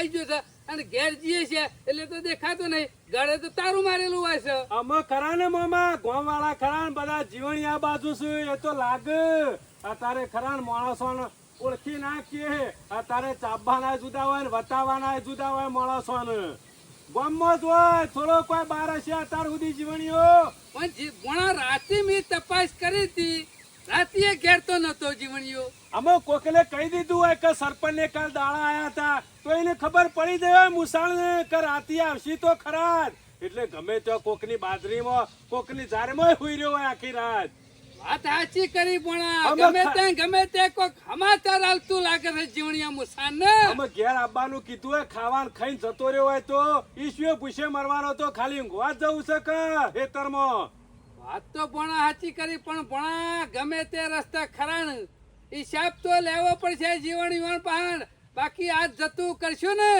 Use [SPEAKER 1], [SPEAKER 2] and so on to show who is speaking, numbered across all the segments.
[SPEAKER 1] આવી ગયો છે અને ઘેર જઈએ છે એટલે તો દેખાતો નહીં. ગળે તો તારું મારેલું હોય છે.
[SPEAKER 2] અમે ખરા ને મામા? ગોમ વાળા ખરા ને બધા જીવણી આ બાજુ છે એ તો લાગે. અત્યારે ખરા ને માણસો ઓળખી નાખીએ અત્યારે ચાબવાના જુદા હોય ને વતાવાના જુદા હોય માણસો ને જ હોય થોડો કોઈ બાર હશે અત્યાર સુધી જીવણીઓ.
[SPEAKER 1] પણ ભણા રાતે મેં તપાસ કરી હતી રાતે ઘેર તો નતો જીવણીયો.
[SPEAKER 2] અમે કોકલે કહી દીધું હોય કે સરપંચ ને કાલ દાડા આયા હતા તો એને ખબર પડી જાય મુસાણ ને કે રાતે આવશી તો ખરા એટલે ગમે તો કોકની બાજરીમાં કોકની ઝાડમાં હુઈ રહ્યો હોય આખી રાત.
[SPEAKER 1] વાત સાચી કરી
[SPEAKER 2] પણ
[SPEAKER 1] ગમે તે ગમે તે કોક સમાચાર હાલતું લાગે છે જીવણીયા મુસાન ને
[SPEAKER 2] અમે ઘેર આવવાનું કીધું હોય ખાવાનું ખાઈને જતો રહ્યો હોય તો ઈશ્વર પૂછે મરવાનો તો ખાલી ઊંઘવા જવું છે કે ખેતરમાં?
[SPEAKER 1] વાત તો ભણા સાચી કરી પણ ભણા ગમે તે રસ્તા ખરાણ. હિસાબ તો લેવો પડશે જીવન યુવાન પહાણ. બાકી આજ જતું કરશું ને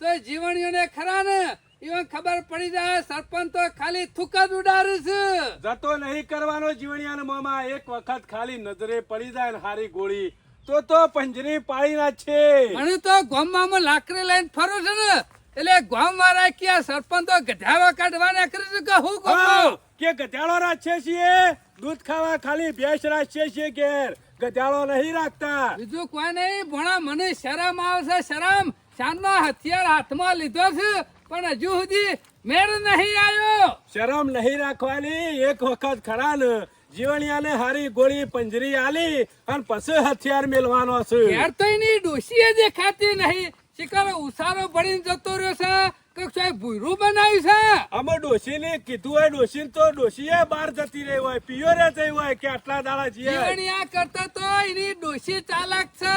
[SPEAKER 1] તો જીવણીઓને ખરા ને ઈવન ખબર પડી જાય સરપંચ તો ખાલી થૂક જ ઉડાડે છે.
[SPEAKER 2] જતો નહીં કરવાનો જીવણિયાને મામા એક વખત ખાલી નજરે પડી જાય ને હારી ગોળી. તો તો પંજરી પાડી ના છે.
[SPEAKER 1] મને તો ગામમાં લાકડી લઈને ફરું છું ને. એટલે ગોમ વાળા કે સરપંચ તો ગઢાવા કાઢવાના કરી છે કે હું ગામમાં?
[SPEAKER 2] કે ગધેડો રાખીએ છીએ? દૂધ ખાવા ખાલી ભેંસ રાખીએ છીએ ઘેર. ગધેડો નહીં રાખતા.
[SPEAKER 1] બીજું કોઈ નહીં ભણા મને શરમ આવશે શરમ. શાનનો હથિયાર હાથમાં લીધો છે પણ હજુ સુધી મેળ નહીં આવ્યો.
[SPEAKER 2] શરમ નહીં રાખવાની. એક વખત ખરા ને જીવણિયાને હારી ગોળી પંજરી આલી અને પછી હથિયાર મેળવાનો છે.
[SPEAKER 1] યાર તો એની ડોશીએ દેખાતી નહીં. શિકાર ઉસારો પડી જતો રહ્યો છે. કે સાહેબ ભૂરું બનાવ્યું છે?
[SPEAKER 2] અમે ડોશીને કીધું હોય ડોશીને તો ડોશીએ બહાર જતી રહી હોય પિયોરે થઈ હોય કે આટલા દાડા જીએ.
[SPEAKER 1] આ કરતા તો એની ડોશી ચાલાક છે.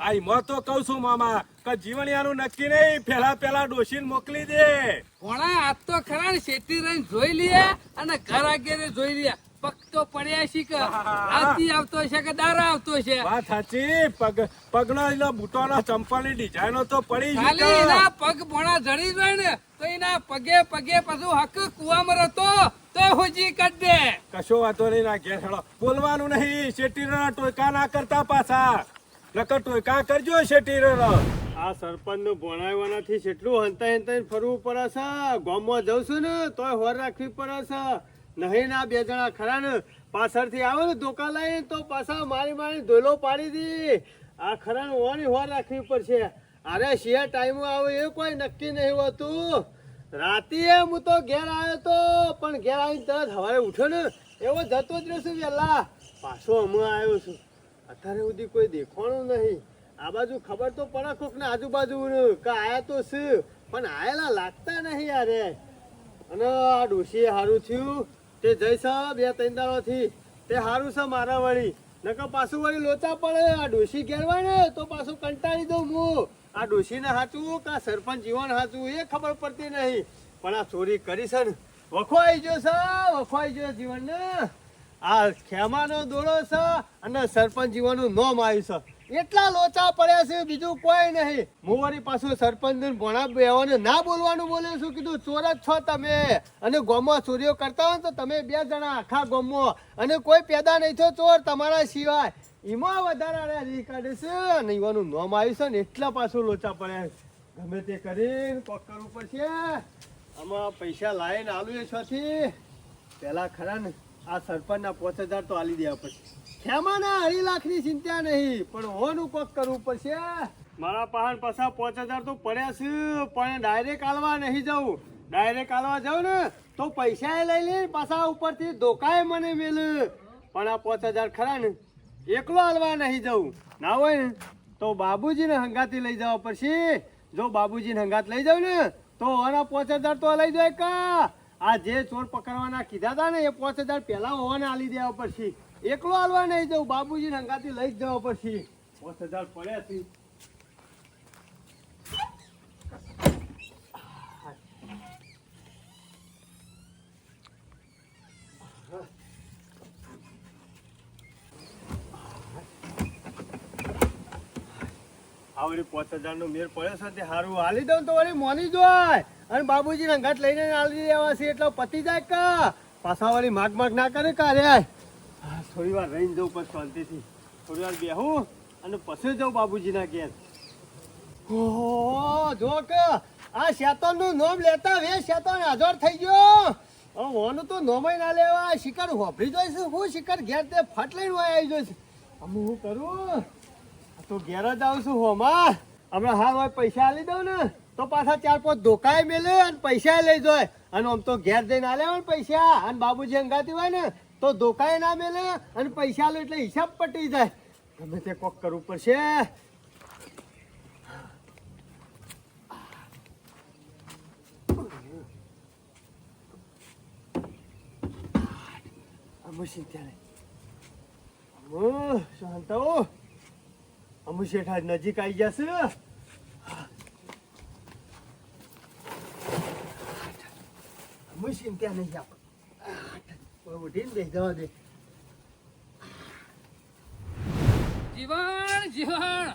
[SPEAKER 2] આ એમાં તો કઉ છું મામા કે જીવણિયાનું નક્કી નહીં પેલા પેલા ડોશીને મોકલી દે.
[SPEAKER 1] કોણા આજ તો ખરા શેતી રહીને જોઈ લઈએ અને ઘર આગળ જોઈ લઈએ પગ તો પડ્યા છે કે રાતી આવતો છે કે દારા આવતો છે?
[SPEAKER 2] વાત સાચી પગ પગનો એનો બૂટોનો ચંપલની ડિઝાઇનો તો પડી છે
[SPEAKER 1] ખાલી
[SPEAKER 2] કે.
[SPEAKER 1] એના પગ ભણા જડી જાય ને તો એના પગે પગે પાછું હક કુવામાં રહેતો તો હુજી કર દે
[SPEAKER 2] કશો વાતો નહીં ના ઘેર હેડો. બોલવાનું નહીં શેટીરના ટોયકા ના કરતા પાછા. નકર ટોયકા કરજો શેટીરનો
[SPEAKER 3] આ સરપંચનું ભણાવવાનાથી કેટલું હંતા હંતા ફરવું પડે છે. ગામમાં જઉં છું ને તોય હોર રાખવી પડે છે. નહીં ના, બે જણા ખરા ને. પાછળથી આવે ને ધોકા લઈને તો પાછા મારી મારી ધોલો પાડી દી. આ ખરા ને હોની હોર રાખવી પડશે. અરે, શિયા ટાઈમ આવે એ કોઈ નક્કી નહીં હોતું. રાતે હું તો ઘેર આવ્યો તો, પણ ઘેર આવીને તરત હવારે ઉઠ્યો ને, એવો જતો જ રહેશું વહેલા પાછો હમણાં આવ્યો છું. અત્યારે સુધી કોઈ દેખાણું નહીં. આ બાજુ ખબર તો પડે કોક ને આજુબાજુ કે આયા તો છે, પણ આયેલા લાગતા નહીં યારે. અને આ ડોશીએ સારું થયું. તે જઈશ બે ત્રણ દાડોથી. તે સારું છે મારા વળી. નકર પાછું વળી લોચા પડે. આ ડોશી ને, તો પાછું કંટાળી દઉં હું. આ ડોશીને સાચું કે સરપંચ જીવન સાચું એ ખબર પડતી નહીં. પણ આ ચોરી કરી છે ને, વખવાઈ ગયો છે, વખવાઈ ગયો જીવન ને આ ખેમાનો દોડો છે અને સરપંચ જીવનનું નોમ આવ્યું છે. એટલા લોચા પડ્યા છે, બીજું કોઈ નહીં. હું વળી પાછું સરપંચ ભણા બેવાને ના બોલવાનું બોલે શું કીધું, ચોર જ છો તમે. અને ગોમમાં ચોરીઓ કરતા હોય તો તમે બે જણા આખા ગોમો અને કોઈ પેદા નહીં થયો ચોર તમારા સિવાય. એમાં વધારે રી કાઢે છે, અને એવાનું નોમ આવ્યું છે ને એટલા પાછું લોચા પડ્યા છે. ગમે તે કરીને કોક કરવું પડશે. આમાં પૈસા લાવીને આલુ એ છથી. પહેલાં ખરા ને આ સરપંચના પાંચ હજાર તો આલી દેવા પડશે. ખેમાના અઢી લાખની ચિંતા નહીં, પણ હોનું કોક કરવું પડશે. મારા પાહન પાછા પાંચ હજાર તો પડ્યા છે, પણ ડાયરેક્ટ આલવા નહીં જવું ડાયરેક્ટ આલવા જાઉં ને, તો પૈસા લઈ લે પાછા ઉપરથી ધોકાએ મને મેલ. પણ આ પાંચ હજાર ખરા ને, એકલો આલવા નહીં જવું ના હોય ને, તો બાબુજીને હંગાતી લઈ જવા પડશે. જો બાબુજીને હંગાત લઈ જાઉં ને, તો ઓના પાંચ હજાર તો લઈ જાય કા. આ જે ચોર પકડવાના કીધા હતા ને, એ પાંચ હજાર પહેલાં હોવાને આલી દેવા પડશે. એકલો આલવા નહીં જવું બાબુજી હંગાથી લઈ જવા પડશે પાંચ હજાર પડ્યા છે. આ વળી પાંચ હજાર નો મેર પડ્યો છે તે સારું હાલી દઉં તો વળી મોની જોય અને બાબુજી રંગાટ લઈને હાલી દેવા છે એટલે પતી જાય કા. પાછા વળી માગ માગ ના કરે કારે થોડી વાર રહીને જવું પછી શાંતિથી. થોડી વાર બેહું અને પછી જાઉં બાબુજીના ઘેર. ઓહો, જો કે આ શેતાનનું નામ લેતા વે શેતાન હાજર થઈ ગયો. ઓનું તો નોમય ના લેવા. શિકાર હોભરી જોઈશ હું શિકાર ઘેર તે ફટ લઈને હોય આવી જોઈશ અમે હું કરું? તો ઘેર જ આવું છું હોમાં. હમણાં હા હોય પૈસા આલી દઉં ને. તો પાછા ચાર પાંચ ધોકાય મેલે અને પૈસા લઈ જાય. અને આમ તો ઘેર જઈને આલે ને પૈસા. અને બાબુજી અંગાતી હોય ને, તો ધોકાય ના મેલે અને પૈસા લે એટલે હિસાબ પટી જાય. ગમે તે કોક કરવું પડશે. અમુ શેઠા નજીક આવી જશે. અમુ સિંત્યા નહીં આપણે ઉઠીને બેસી જવા દે.
[SPEAKER 1] જીવન જીવન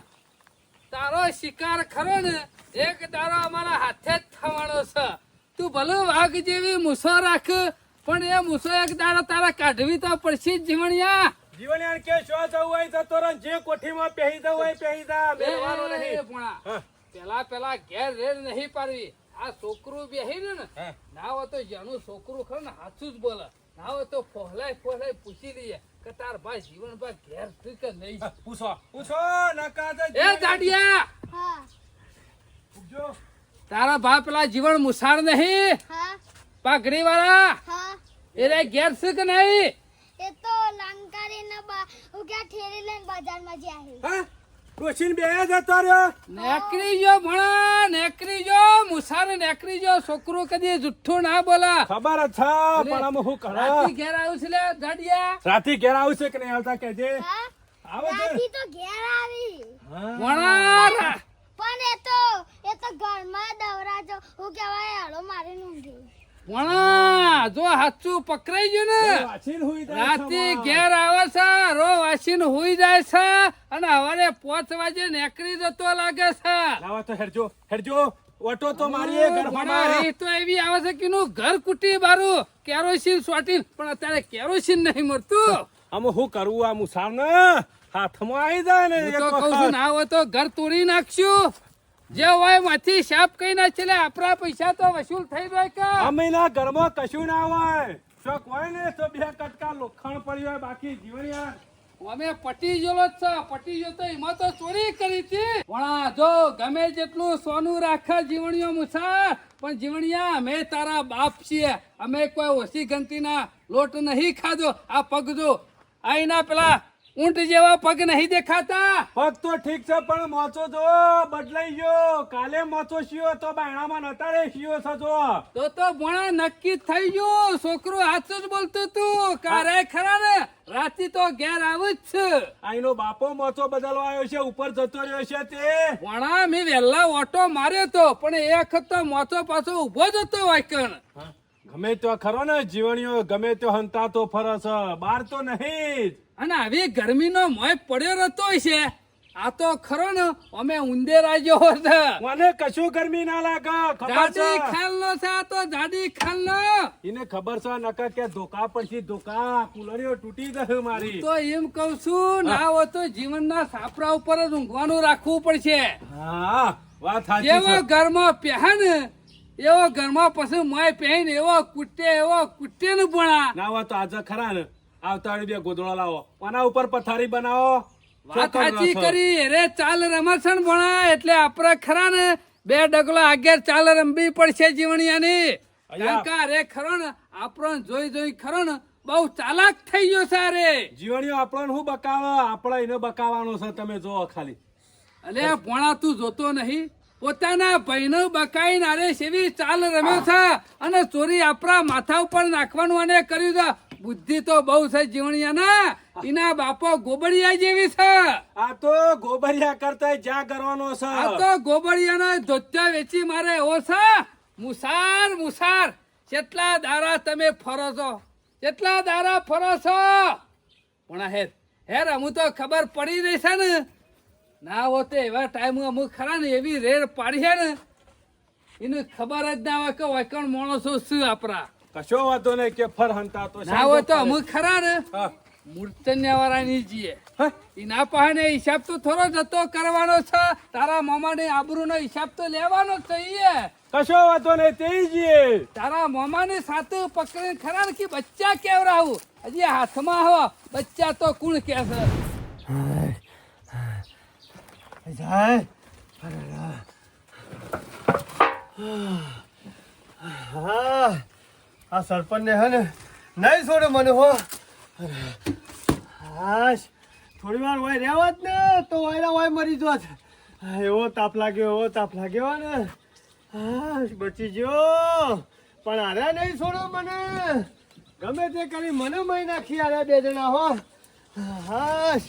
[SPEAKER 1] તારો શિકાર ખરો ને એક તારો અમારા હાથે જ થવાનો છે. તું ભલે વાઘ જેવી મૂસો રાખ પણ એ મૂસો એક દાડો તારા કાઢવી તો પડશે જ જીવણિયા.
[SPEAKER 2] જીવન કે શો જવું હોય તો તોરણ જે કોઠીમાં પહેરી દઉં હોય પહેરી દા મેળવાનો નહીં. પણ.
[SPEAKER 1] પેલા પેલા ઘેર રેડ નહીં પાડવી. આ છોકરું બેહી રહ્યું ને ના હોય તો જેનું છોકરું ખરું ને હાથું જ બોલે. ના હોય તો ફોહલાય ફોહલાય પૂછી લઈએ કે તાર ભાઈ જીવન ભાઈ ઘેર છે કે નહીં?
[SPEAKER 2] પૂછો પૂછો નકા તો
[SPEAKER 1] એ જાડિયા
[SPEAKER 4] હા.
[SPEAKER 2] પૂછજો.
[SPEAKER 1] તારા ભાઈ પેલા જીવન મુસાર નહીં?
[SPEAKER 4] હા.
[SPEAKER 1] પાઘડી વાળા
[SPEAKER 4] હા.
[SPEAKER 1] એ ઘેર છે કે નહીં?
[SPEAKER 4] એ તો લંકારી ને ઉગ્યા ઠેરી લઈને બજારમાં જ્યાં
[SPEAKER 2] હા બે જતો રહ્યો.
[SPEAKER 1] નેકરી જો ભણા નેકરી જો મુસાર નેકરી જો છોકરું કદી જુઠ્ઠું ના બોલા.
[SPEAKER 2] ખબર જ છે પણ આમ હું
[SPEAKER 1] રાતી ઘેર આવ્યું છે લે જાડિયા
[SPEAKER 2] રાતી ઘેર આવશે કે નહીં આવતા કેજે
[SPEAKER 4] હા
[SPEAKER 2] આવે છે.
[SPEAKER 4] રાતી તો ઘેર આવી.
[SPEAKER 1] ભણા
[SPEAKER 4] પણ એ તો એ તો ઘરમાં દવરાજો હું કહેવાય હાલો મારી ઊંઘી
[SPEAKER 1] જો પકડાઈ ગયું ને. રાતે ઘેર આવે છે રો વાસીને હુઈ જાય છે અને હવારે પાંચ વાગે નેકરી જતો લાગે છે.
[SPEAKER 2] લાવા તો હેરજો હેરજો ઓટો તો મારીએ
[SPEAKER 1] ભણા, તો એવી આવે છે કે ઘર કુટી બારું. કેરોસીન સોટી પણ અત્યારે કેરોસીન નહીં મળતું.
[SPEAKER 2] આમ હું કરવું આ મુસાર ને હાથમાં આવી જાય ને
[SPEAKER 1] તો કઉ છું ના હોય તો ઘર તોડી નાખશું. જે હોયમાંથી શાપ કઈ ના ચલે. આપણા પૈસા તો વસૂલ થઈ જાય કે?
[SPEAKER 2] અમીના ઘરમાં કશું ના હોય. શોખ હોય ને તો બે કટકા લોખંડ પડ્યું હોય બાકી જીવન યાર.
[SPEAKER 1] અમે પટી ગયેલો જ છે. પટી જો તો એમાં તો ચોરી કરી હતી. વણા જો ગમે જેટલું સોનું રાખે જીવણીઓ મુસાર પણ જીવણિયા અમે તારા બાપ છીએ. અમે કોઈ ઓછી ગંતીના લોટ નહીં ખાધો. આ પગ જો આઈના પેલા ઊંટ જેવા પગ નહીં દેખાતા.
[SPEAKER 2] પગ તો ઠીક છે પણ મોચો જો બદલાઈ ગયો. કાલે મોચો શિયો તો બાયણામાં નતા રે શિયો સજો
[SPEAKER 1] તો તો ભણા નક્કી થઈ ગયું. છોકરો હાચું જ બોલતું તું. કારે ખરા ને? રાતી તો ઘેર આવું જ છે.
[SPEAKER 2] આઈનો બાપો મોચો બદલવા આવ્યો છે ઉપર જતો રહ્યો છે તે.
[SPEAKER 1] ભણા મેં વહેલા ઓટો માર્યો તો પણ એ વખત તો મોચો પાછો ઊભો જ હતો વાયકણ.
[SPEAKER 2] ગમે તો ખરો ને જીવણીઓ ગમે તો હંતા તો ફરસ. બાર તો નહીં જ.
[SPEAKER 1] અને આવી ગરમીનો મોય પડ્યો રહેતો છે. આ તો ખરો ને અમે ઉંદેરા છે
[SPEAKER 2] મને કશું ગરમી ના લાગે ખબર છે?
[SPEAKER 1] ખાલનો છે આ તો જાડી ખાલનો.
[SPEAKER 2] એને ખબર છે નકર કે ધોકા પછી ધોકા કુલરીઓ તૂટી ગયો મારી.
[SPEAKER 1] તો એમ કહું છું ના હોય તો જીવનના સાપરા ઉપર જ ઊંઘવાનું રાખવું પડશે.
[SPEAKER 2] હા વાત સાચી છે.
[SPEAKER 1] ઘરમાં પહેન એવો ઘરમાં પછી મોય પહેન એવો કુટે એવો કુટે ને ભણા
[SPEAKER 2] ના હોય તો આજે ખરા ને. આવતા વાળી બે ગોદડો લાવો. આના ઉપર પથારી બનાવો.
[SPEAKER 1] વાત સાચી કરી. રે ચાલ રમસણ ભણા. એટલે આપણે ખરા ને બે ડગલો આગળ ચાલ રમવી પડશે જીવણિયાની. કારણ કે અરે ખરો ને આપણો જોઈ જોઈ ખરો ને બહુ ચાલાક થઈ ગયો અરે.
[SPEAKER 2] જીવણીઓ આપણને હું બકાવો? આપણે એને બકાવાનો છે તમે જોવો ખાલી.
[SPEAKER 1] અલે ભણા તું જોતો નહીં. પોતાના ભાઈનો બકાઈ નારે સેવી ચાલ રમ્યો છે અને ચોરી આપણા માથા ઉપર નાખવાનું અને કર્યું છે. બુદ્ધિ તો બહુ છે જીવણિયાના. એના બાપો ગોબડિયા જેવી છે.
[SPEAKER 2] આ તો ગોબરિયા કરતા જ્યાં કરવાનો છે.
[SPEAKER 1] આ તો ગોબડિયાના ધોત્યા વેચી મારે એવો છે. મુસાર મુસાર કેટલા દારા તમે ફરો છો કેટલા દારા ફરો છો. પણ હેર હેર અમુ તો ખબર પડી રહી છે ને. ના હોતે એવા ટાઈમ અમુક ખરા ને એવી રેર પાડી છે ને એને ખબર જ ના હોય કે વૈકણ માણસો શું આપણા
[SPEAKER 2] કશો વાંધો નહીં કે ફર હંતા તો
[SPEAKER 1] ના હોય તો અમુક ખરા ને
[SPEAKER 2] હા.
[SPEAKER 1] મૂર્તન્યા વાળા ની જીએ એના પાસે હિસાબ તો થોડો જતો કરવાનો છે. તારા મામાને આબરૂનો હિસાબ તો લેવાનો જ છે
[SPEAKER 2] કશો વાતો નહીં તે જઈએ
[SPEAKER 1] તારા મામાને સાથે પકડીને ખરા ને કે બચ્ચા કેવરાવું? હજી હાથમાં હો બચ્ચા તો કુણ કે છે.
[SPEAKER 3] જાય હા આ સરપંચને હે ને નહીં છોડે મને હો હાશ થોડી વાર હોય રહેવા જ ને, તો વાયરા વાય મરી જોત. એવો તાપ લાગ્યો, એવો તાપ લાગ્યો ને. હાશ બચી ગયો. પણ અરે નહીં છોડો મને. ગમે તે કરી મને મહી નાખી બે જણા હો. હાશ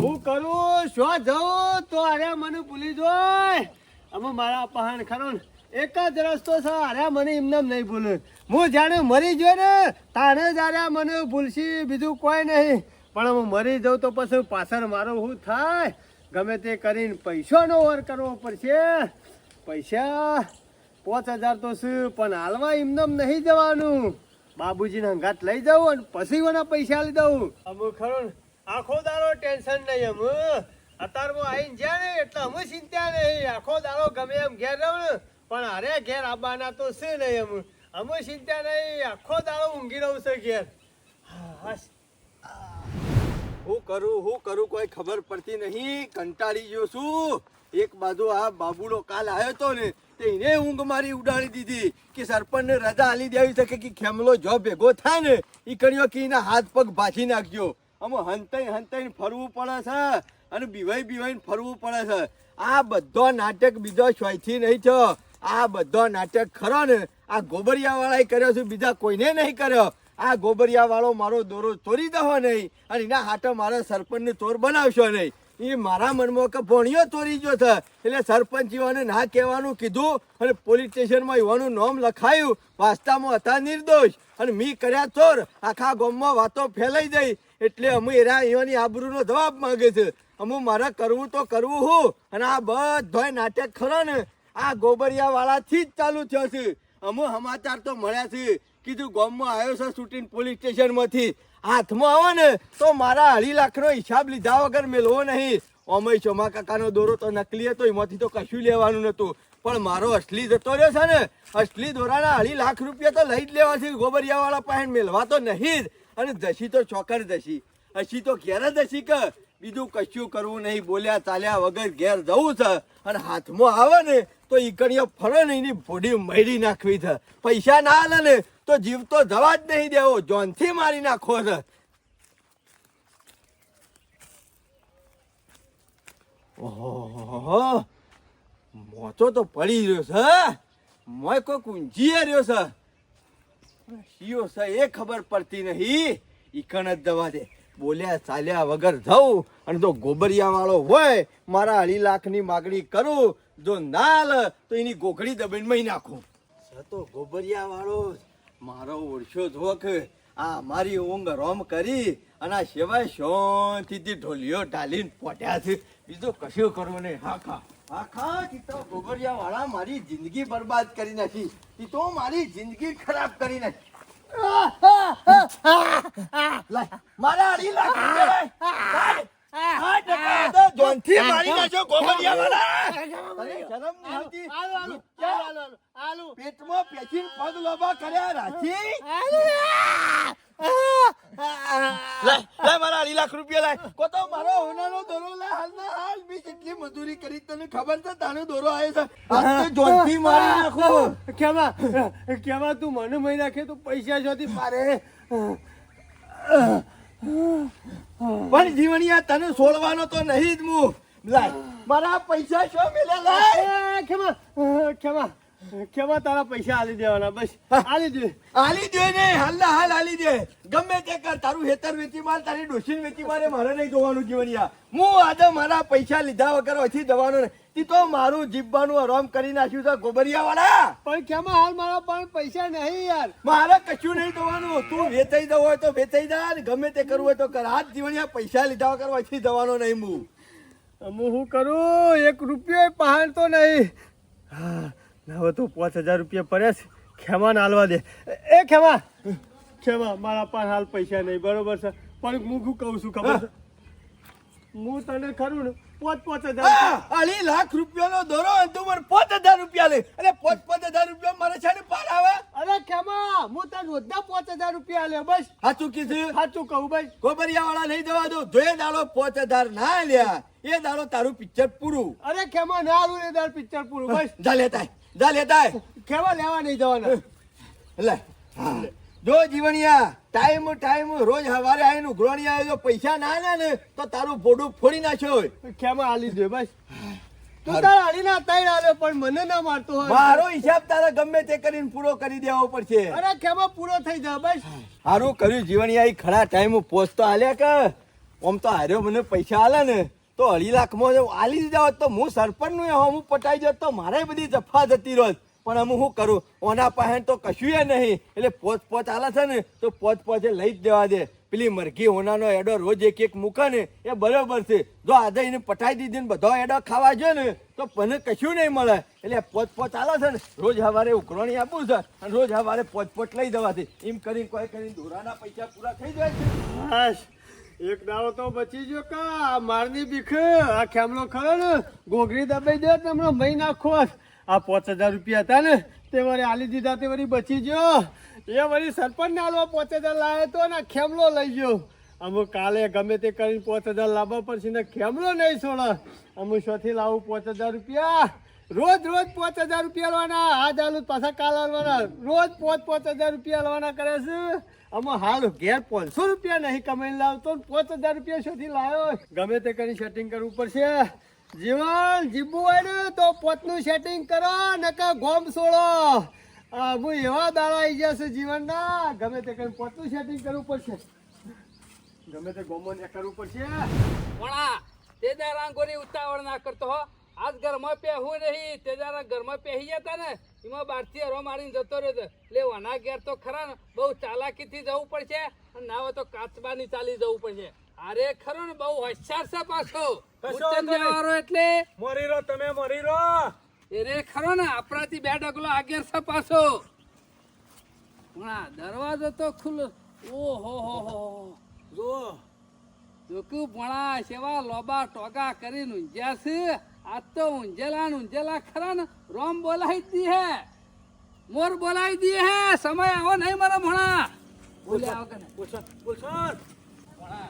[SPEAKER 3] હું કરું? શું જવું? તો અરે મને ભૂલી જોય. અમે મારા પહાણ ખરો ને, એક જ રસ્તો છે. અરે મને એમને નહીં ભૂલે. હું જાણે મરી ગયો ને તારે જ અરે મને ભૂલશી, બીજું કોઈ નહીં. પણ હું મરી જાઉં તો પછી પાછળ મારો શું થાય? ગમે તે કરીને પૈસાનો વર કરવો પડશે. પૈસા પાંચ હજાર તો શું પણ હાલમાં એમને નહીં જવાનું. બાબુજીને હંગાત લઈ જાઉં અને પછી મને પૈસા લઈ દઉં. અમુક ખરો આખો દાડો ટેન્શન નહીં અમ અત્યારમાં આવીને જ્યાં નહીં, એટલે અમે ચિંતા નહીં. આખો દાડો ગમે એમ ઘેર રહું પણ અરે ઘેર આવવાના તો છે નહીં અમ અમે ચિંતા નહીં, આખો દાડો ઊંઘી રહું છે ઘેર.
[SPEAKER 5] હું કરું હું કરું, કોઈ ખબર પડતી નહીં. કંટાળી ગયો છું. એક બાજુ આ બાબુડો કાલ આવ્યો તો ને, તે એને ઊંઘ મારી ઉડાડી દીધી કે સરપંચને રજા આલી દેવી શકે કે ખેમલો જો ભેગો થાય ને એ કર્યો કે એના હાથ પગ ભાજી નાખજો. અમે હંતાઈ હંતાઈને ફરવું પડે છે અને બીવાઈ બીવાઈને ફરવું પડે છે. આ બધો નાટક બીજો શોયથી નહીં થયો. આ બધો નાટક ખરો ને, આ ગોબરિયાવાળાએ કર્યો છે, બીજા કોઈને નહીં કર્યો. આ ગોબરિયાવાળો મારો દોરો ચોરી દો નહીં અને એના હાટો મારા સરપંચને ચોર બનાવશો નહીં. એ મારા મનમાં કે ભણ્યો ચોરી ગયો છે. એટલે સરપંચ યુવાને ના કહેવાનું કીધું અને પોલીસ સ્ટેશનમાં યુવાનું નામ લખાયું. વાસ્તામાં હતા નિર્દોષ. અને મી કર્યા ચોર. આખા ગામમાં વાતો ફેલાઈ જાય એટલે અમે એરા એવાની આબરૂનો જવાબ માંગે છે. અમુ મારે કરવું તો કરવું હું, અને આ બધોય નાટક ખરો ને, આ ગોબરિયા વાળાથી જ ચાલુ થયો છે. અમુ સમાચાર તો મળ્યા છે. કીધું ગામમાં આવ્યો છે શૂટિંગ પોલીસ સ્ટેશનમાંથી હાથમાં આવો ને, તો મારા અઢી લાખનો હિસાબ લીધા વગર મેળવો નહીં. અમય ચોમા કાકાનો દોરો તો નકલી હતો, એમાંથી તો કશું લેવાનું નતું પણ મારો અસલી જતો રહ્યો છે ને, અસલી દોરાના અઢી લાખ રૂપિયા તો લઈ જ લેવા છે ગોબરિયા વાળા પાસે મેળવા તો નહીં જ. અને દસી તો ચોકર દસી હશી તો ઘેર જ કે? બીજું કશું કરવું નહીં. બોલ્યા ચાલ્યા વગર ઘેર જવું છે. અને હાથમાં આવે ને, તો ઈકણીઓ ફરે ને એની ભોડી મળી નાખવી છે. પૈસા ના આલે ને, તો જીવ તો જવા જ નહીં દેવો. જોનથી મારી નાખો છે. ઓહો મોચો તો પડી રહ્યો છે મોય કોઈ કુંજીએ રહ્યો છે. શિયો છે એ ખબર પડતી નહીં. ઈકણ જ દવા દે. બોલ્યા ચાલ્યા વગર જવું અને જો ગોબરિયા વાળો હોય, મારા અઢી લાખની માગણી કરું, જો ના લે, તો એની ગોખડી દબીને નાખું. તો ગોબરિયા વાળો મારો ઓળશો જો આ મારી ઊંઘ રોમ કરી અને આ સિવાય શાંતિથી ઢોલિયો ઢાલીને પોટ્યા છે. બીજું કશું કરવું નહીં. હા ખા હા ચિત્ર ગોગરિયા વાળા મારી જિંદગી બરબાદ કરી નાખી. એ તો મારી જિંદગી ખરાબ કરી નાખી. મારા અઢી લાખ પેટમાં પેચીને પગ લોબા કર્યા રાખી લાય મારા અઢી લાખ રૂપિયા લાય. કો તો મારો હોનાનો દોરો લાય. હાલના હાલ. બી કેટલી મજૂરી કરી તને ખબર છે? તાનો દોરો આવ્યો છે. જોનથી મારી નાખો.
[SPEAKER 3] કેવા તું મને મહી નાખે તો પૈસા જોતી મારે
[SPEAKER 5] પણ જીવણિયા તને છોડવાનો તો નહીં જ હું લાય મારા પૈસા શું મેલે લાય.
[SPEAKER 3] એ, ખેમા. ખેમા તારા પૈસા આલી દેવાના? બસ આલી દે.
[SPEAKER 5] આલી દે ને હાલ હાલ આલી દે. ગમે તે કર તારું હેતર વેચી માર તારી ડોશીન વેચી મારે મારે નહીં જોવાનું જીવનિયા. હું આજે મારા પૈસા લીધા વગર ઓછી દવાનો ને તી તો મારું જીવવાનું આરામ કરી નાખ્યું છે ગોબરિયા વાળા
[SPEAKER 3] પણ ખેમા હાલ મારા પણ પૈસા નહીં યાર.
[SPEAKER 5] મારે કશું નહીં દવાનું તું વેચાઈ દો હોય તો વેચાઈ જા ને ગમે તે કરવું હોય તો કર. આજ જીવનિયા પૈસા લીધા વગર ઓછી દવાનો નહીં હું.
[SPEAKER 3] હું શું કરું? એક રૂપિયો પહાડ તો નહીં. હા. હવે તો પાંચ હજાર રૂપિયા પડ્યા છે. ખેમાને હાલવા દે. એ ખેમા! ખેમા મારા પાસે હાલ પૈસા નહીં. બરોબર છે? પણ હું શું કહું છું ખબર હું તને ખરું ને પાંચ પાંચ હજાર
[SPEAKER 5] અઢી લાખ રૂપિયાનો દોરો અને તું મને પાંચ હજાર રૂપિયા લે. અને પાંચ પાંચ હજાર રૂપિયા મારે છે ને પાર આવે?
[SPEAKER 3] અરે ખેમા હું તને રોજના પાંચ હજાર રૂપિયા લે બસ.
[SPEAKER 5] સાચું કીધું?
[SPEAKER 3] સાચું કહું ભાઈ
[SPEAKER 5] ગોબરિયા વાળા નહીં જવા દો. જો એ દાડો પાંચ હજાર ના લ્યા એ દાડો તારું પિક્ચર પૂરું.
[SPEAKER 3] અરે ખેમા ના આવું એ તાર પિક્ચર પૂરું બસ.
[SPEAKER 5] જા લેતા જા લેતા
[SPEAKER 3] કેવા લેવા નહીં જવાના?
[SPEAKER 5] લે. જો જીવણિયા ટાઈમ ટાઈમ રોજ હવારે આવીને ઉઘરોણી આવે જો પૈસા ના લે ને તો તારું ફોડું ફોડી નાખ્યો
[SPEAKER 3] ખેમા આલી દે બસ. તું તાર ના તૈણ આલે પણ મને ના મારતો હોય.
[SPEAKER 5] મારો હિસાબ તારે ગમે તે કરીને પૂરો કરી દેવો પડશે.
[SPEAKER 3] અરે કેમ પૂરો થઈ જા બસ.
[SPEAKER 5] સારું કર્યું જીવણિયા ખરા ટાઈમ પોસ્ટ તો આલ્યા કે? આમ તો હાર્યો મને પૈસા આલે ને. તો અઢી લાખમાં આલી જાવ તો હું સરપંચનું હું પટાઈ જત તો મારે બધી જફા જતી રોજ પણ અમે શું કરું? ઓના પાસે તો કશું નહીં. એટલે પોચ પોચ આલે છે ને, તો પોચ પોચે લઈ જ દેવા દે. પેલી મરઘી હોનાનો એડો રોજ એક એક મૂકે ને, એ બરોબર છે. જો આજે એને પટાઈ દીધી ને બધો એડો ખાવા જોઈએ ને, તો મને કશું નહીં મળે. એટલે પોચ પોચ આલે છે ને, રોજ સવારે ઉકરણી આપું છે અને રોજ સવારે પોચ પોચ લઈ જવાથી. એમ કરીને કોઈ કરીને દોરાના પૈસા પૂરા થઈ જાય છે.
[SPEAKER 3] એક દાડો તો બચી ગયો કા? મારની બીખ. આ ખેમલો ખરો ને? ગોગરી દબાઈ દે તમને મહી નાખો. આ પાંચ હજાર રૂપિયા હતા ને, તે વળી આલી દીધા, તે વળી બચી ગયો. એ વળી સરપંચ ને આલવા પાંચ હજાર લાવ્યો તો ને ખેમલો લઈ ગયો. અમુક કાલે ગમે તે કરીને પાંચ હજાર લાવવા પડશે ને ખેમલો નહીં છોડે. અમુક શોથી લાવું પાંચ હજાર રૂપિયા. રોજ રોજ પાંચ હજાર રૂપિયા લેવાના. આ ચાલુ પાછા કાલ લેવાના. રોજ પાંચ પાંચ હજાર રૂપિયા લેવાના કરે છે. આમાં હાલ ઘેર પાંચસો રૂપિયા નહીં કમાઈને લાવતો પાંચ હજાર રૂપિયા શોધી લાવ્યો ગમે તે કરી સેટિંગ કરવું પડશે. જીવન જીવવું હોય તો પોતનું સેટિંગ કરો, નકર ગોમ છોડો. હું એવા દાડા આવી છે જીવનના. ગમે તે કરી પોતનું સેટિંગ કરવું પડશે. ગમે તે ગોમો ને કરવું પડશે.
[SPEAKER 1] ભણા તે દારા ગોરી ઉતાવળ ના કરતો હો. આજ ઘરમાં પહેવું નહીં તે જરા ઘરમાં પહેરી જતા ને એમાં બહારથી હરો મારીને જતો રહ્યો એટલે વના ઘેર તો ખરા ને બહુ ચાલાકીથી જવું પડશે અને ના હોય તો કાચબાની ચાલી જવું પડશે. અરે ખરો ને બહુ હોશિયાર છે પાછો. એટલે?
[SPEAKER 2] મરી રહો તમે મરી રહો.
[SPEAKER 1] અરે ખરો ને આપણાથી બે ડગલો આગેર છે પાછો. દરવાજો તો ખુલ્લો. ઓહો હો હો
[SPEAKER 2] જો
[SPEAKER 1] જોકું ભણા સેવા લોબા ટોગા કરીને ઊંઝ્યા છે. આજ તો ઊંઝેલા ઊંઝેલા ખરા ને રોમ બોલાવી દી હે. મોર બોલાવી દી હે. સમય આવો નહીં મારા ભણા. બોલ્યા આવો કે નહીં?
[SPEAKER 2] બોલશન બોલશન
[SPEAKER 1] ભણા.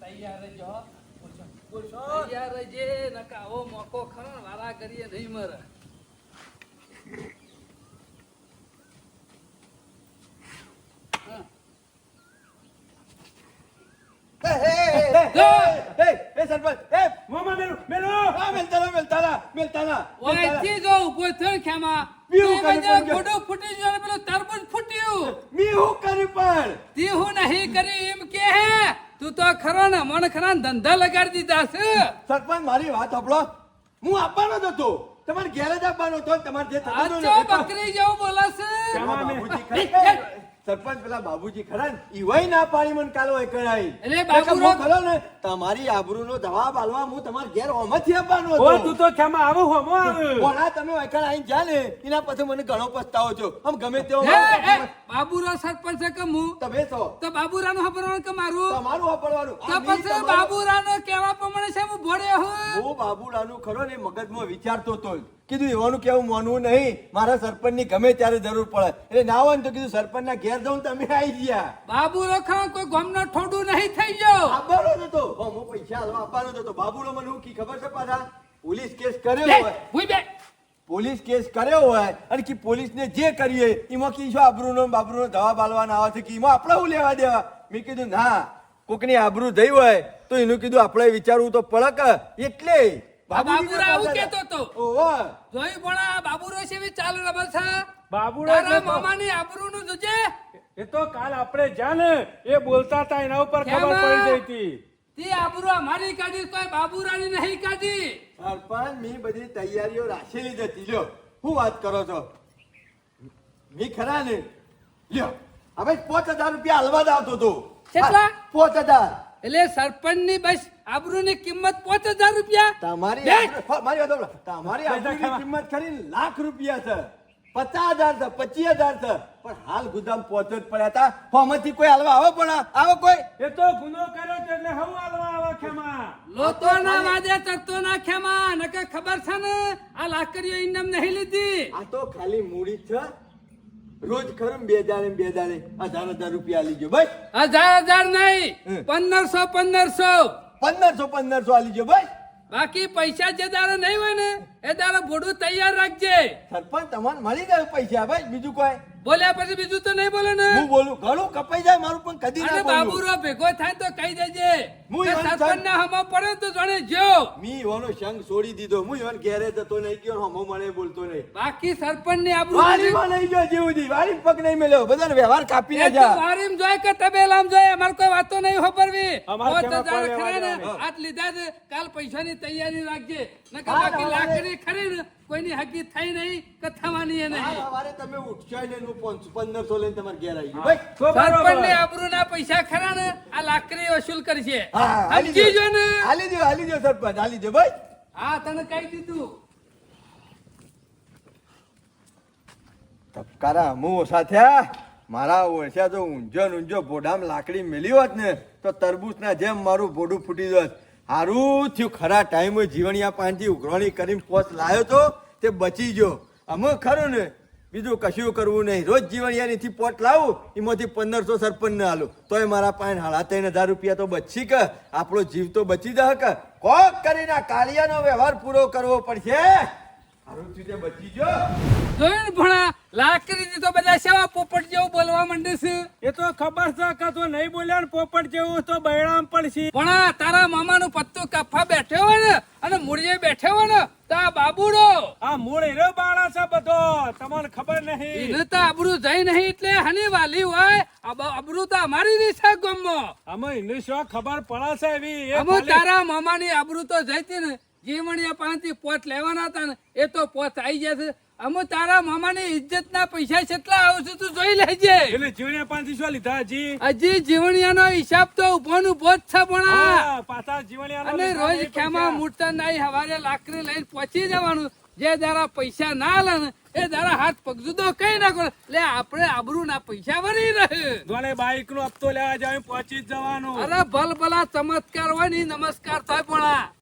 [SPEAKER 1] તૈયાર રહેજો. હો.
[SPEAKER 2] બોલશન
[SPEAKER 1] તૈયાર રહેજે નકા આવો મોકો ખરો ને વારા કરીએ નહીં મરે. હા. તે
[SPEAKER 5] હું
[SPEAKER 1] નહીં કરી એમ કે તું તો ખરો ને મન ખરા ધંધા લગાડી દીધા છે.
[SPEAKER 5] સરપંચ મારી વાત સાંભળો. હું આપવાનો જ હતો. તમારે ઘેર જ આપવાનો હતો તમારે જે
[SPEAKER 1] બકરી જેવું બોલે
[SPEAKER 5] ને? સરપંચ પેલા બાબુજી ખરા ને ઈવાય ના પાણી મને કાલો કરાઈ
[SPEAKER 1] એટલે બાબુરો-
[SPEAKER 5] ખરો ને તમારી આબરૂનો જવાબ આલવા હું તમાર ઘેર ઓમથી આપવાનો હતો.
[SPEAKER 2] તું તો ખેમા આવો હોમો આવ.
[SPEAKER 5] ઓલા તમે વૈકણ આઈને જા ને એના પછી મને ઘણો પસ્તાવો છો આમ ગમે તેવો
[SPEAKER 1] બાબુરો સરપંચ કે હું?
[SPEAKER 5] તમે છો.
[SPEAKER 1] તો બાબુરાનું હપરવાનું કે મારું?
[SPEAKER 5] તમારું હપરવાનું
[SPEAKER 1] તો પછી
[SPEAKER 5] તમારું-
[SPEAKER 1] બાબુરાનો કેવા પ્રમાણે છે હું ભોળે હું
[SPEAKER 5] હું બાબુલાનું ખરો ને મગજમાં વિચારતો હતો કીધું એવાનું કેવું માનવું નહીં? મારા સરપંચની ગમે ત્યારે જરૂર પડે. એટલે ના હોય ને તો કીધું સરપંચના ઘેર જવું તમે આવી ગયા.
[SPEAKER 1] બાબુ રખા કોઈ ગમનો ઠોડું નહીં થઈ ગયો.
[SPEAKER 5] આપવાનો નતો હું પૈસા આપવાનો નતો બાબુલો મને શું કી ખબર છે પાછા? પોલીસ કેસ કર્યો હોય. પોલીસ કેસ કર્યો હોય અને કે પોલીસને જે કરીએ એમાં કી શું આબરૂનો ને બાબરૂનો દવા બાલવાના આવે છે કે એમાં આપણે હું લેવા દેવા? મેં કીધું ના કોકની આબરૂ થઈ હોય તો એનું કીધું આપણે વિચારવું તો પડક એટલે
[SPEAKER 1] બાબુરા આવું.
[SPEAKER 5] હતો. ઓહો.
[SPEAKER 1] જોઈ ભણા બાબુરો છે એવી ચાલુ રમે છે?
[SPEAKER 2] બાબુડો
[SPEAKER 1] તારા
[SPEAKER 2] એટલે તો-
[SPEAKER 1] મામાની જોજે.
[SPEAKER 2] એ તો કાલ આપણે જ્યાં ને એ બોલતા હતા એના ઉપર ખબર પડી ગઈ હતી.
[SPEAKER 1] તે આબરૂ અમારી કાઢી કોઈ બાબુરાની નહીં કાઢી.
[SPEAKER 5] સરપંચ મેં બધી તૈયારીઓ રાખેલી જ હતી. લ્યો હું વાત કરો છો? મી ખરા ને? લ્યો હવે પાંચ હજાર રૂપિયા હલવા જ આવતો હતો
[SPEAKER 1] કેટલા?
[SPEAKER 5] પાંચ હજાર.
[SPEAKER 1] એટલે સરપંચની બસ આબરૂની કિંમત પાંચ હજાર રૂપિયા.
[SPEAKER 5] તમારી મારી વાત સાંભળો. તમારી આબરૂની કિંમત ખરી લાખ રૂપિયા છે. પચાસ હજાર છે પચીસ હજાર છે. પણ હાલ ગુદામ પહોંચો જ પડ્યા હતા. હોમાંથી કોઈ હાલવા આવો પણ આવો કોઈ?
[SPEAKER 2] એ તો ગુનો કર્યો છે એટલે હું હાલવા આવા ખેમા?
[SPEAKER 1] લોતો ના વાદે ચડતો ના ખેમાં ખબર છે ને આ લાકડીઓ ઇનામ નહીં લીધી.
[SPEAKER 5] આ તો ખાલી મૂડી છે. રોજ ખરું બે હજાર બે હજાર હજાર હજાર રૂપિયા લીજો ભાઈ.
[SPEAKER 1] હજાર હજાર નહીં. પંદરસો પંદરસો.
[SPEAKER 5] પંદરસો પંદરસો આલી જો ભાઈ.
[SPEAKER 1] બાકી પૈસા જે દાડે નહીં હોય ને એ દાડે ભોડું તૈયાર રાખજે.
[SPEAKER 5] સરપંચ તમને મળી ગયું પૈસા ભાઈ બીજું કોઈ?
[SPEAKER 1] બોલ્યા પછી બીજું તો નહીં બોલે ને.
[SPEAKER 5] હું બોલું ગળું કપાઈ જાય મારું પણ કદી ના બોલું
[SPEAKER 1] બાબુરો ભેગો થાય તો કહી દેજે.
[SPEAKER 5] હું ઈવન
[SPEAKER 1] સરપંચના હમો પડે તો જાણે જો
[SPEAKER 5] મી ઈવાનો શંગ છોડી દીધો. હું ઈવન ઘેરે જતો નહીં ગયો હમો મને બોલતો નહીં.
[SPEAKER 1] બાકી સરપંચ ને આબરૂ
[SPEAKER 5] વાડીમાં નહીં ગયો જીવજી. વારી પગ નહીં મેલ્યો. બધાને વ્યવહાર કાપી
[SPEAKER 1] એ જા.
[SPEAKER 5] વારી
[SPEAKER 1] માં જોય કે તબેલામ જોય? અમાર કોઈ વાતો નહીં હોપરવી
[SPEAKER 2] અમાર
[SPEAKER 1] તો
[SPEAKER 2] જાણ
[SPEAKER 1] ખરા ને?
[SPEAKER 2] દેવા
[SPEAKER 1] લીધા છે. કાલ પૈસાની તૈયારી રાખજે. નકર બાકી લાકડી ખરી ને કોઈની હકી થઈ નહીં કે થવાની નહીં.
[SPEAKER 5] સવારે તમે ઉઠશો ને હું પંદરસો લઈને તમારે ઘેર આવી ભાઈ
[SPEAKER 1] સરપંચ
[SPEAKER 2] ને
[SPEAKER 1] ની આબરૂ ના પૈસા ખરા ને આ લાકડી વસૂલ કરશે.
[SPEAKER 5] હાલી
[SPEAKER 1] સમજી જો ને?
[SPEAKER 5] હાલી જો હાલી જો સરપંચ હાલી જો ભાઈ.
[SPEAKER 1] હા તને કહી દીધું.
[SPEAKER 5] તપકારા હું ઓછા થયા મારા ઓછા તો ઊંઝો ને ઊંઝો ભોડામ લાકડી મેલી હોત ને તો તરબૂચના જેમ મારું ભોડું ફૂટી જોત. હારું થયું, ખરા ટાઈમે જીવણિયા પાનથી ઉઘરણી કરીને પોત લાયો તો તે બચી ગયો. અમે ખરું ને? બીજું કશું કરવું નહીં. રોજ જીવણિયાનીથી પોટ લાવું, એમાંથી પંદરસો સરપંચ હાલું તોય મારા પાંચ હાડા ત્રણ હજાર રૂપિયા તો બચી કે આપણો જીવ તો બચી જશે કે કોક કરીને કાલિયાનો વ્યવહાર પૂરો કરવો પડશે. હારું થયું તે બચી ગયો.
[SPEAKER 1] જોયું ને ભણા લાકડી તો બધા સેવા પોપટ જેવું બોલવા માંડે છે.
[SPEAKER 2] એ તો ખબર છે કે તું નહીં બોલ્યા ને પોપટ જેવું તો બૈરામ પડશે
[SPEAKER 1] પણ આ તારા મામાનું પત્તું કાપવા બેઠો હોય ને અને મૂળિયે બેઠો હોય ને તો આ બાબુડો.
[SPEAKER 2] આ મૂળ બાળા છે બધો તમને ખબર નહીં.
[SPEAKER 1] એને તો આબરૂ જઈ નહીં એટલે હની વાલી હોય. આબ- આબરૂ તો અમારી ની છે ગમમાં
[SPEAKER 2] અમે એને શું ખબર પડે છે એવી?
[SPEAKER 1] અમુ તારા મામાની આબરૂ તો જઈ હતી ને. જીવણિયા પાસેથી પોત લેવાના હતા ને એ તો પોત આવી જશે અમે તારા મામાની ઇજ્જતના પૈસા કેટલા આવશે તું જોઈ લેજે.
[SPEAKER 2] એટલે જીવને પાસેથી શું લીધા હજી?
[SPEAKER 1] હજી જીવણિયાનો હિસાબ તો ઊભો નું બોજ છે પણ.
[SPEAKER 2] પાછા જીવણિયાનો
[SPEAKER 1] અને રોજ ખેમા મૂર્તા નાઈ હવારે લાકડી લઈને પહોંચી જવાનું. જે દારા પૈસા ના લે ને એ તારા હાથ પગ જુદો કઈ નાખો એટલે આપણે આબરૂ ના પૈસા ભરી રહે.
[SPEAKER 2] જોડે બાઈક નો હપ્તો લેવા જાય પહોંચી જવાનું.
[SPEAKER 1] અરે ભલ ભલા ચમત્કાર હોય ને નમસ્કાર થાય પણ.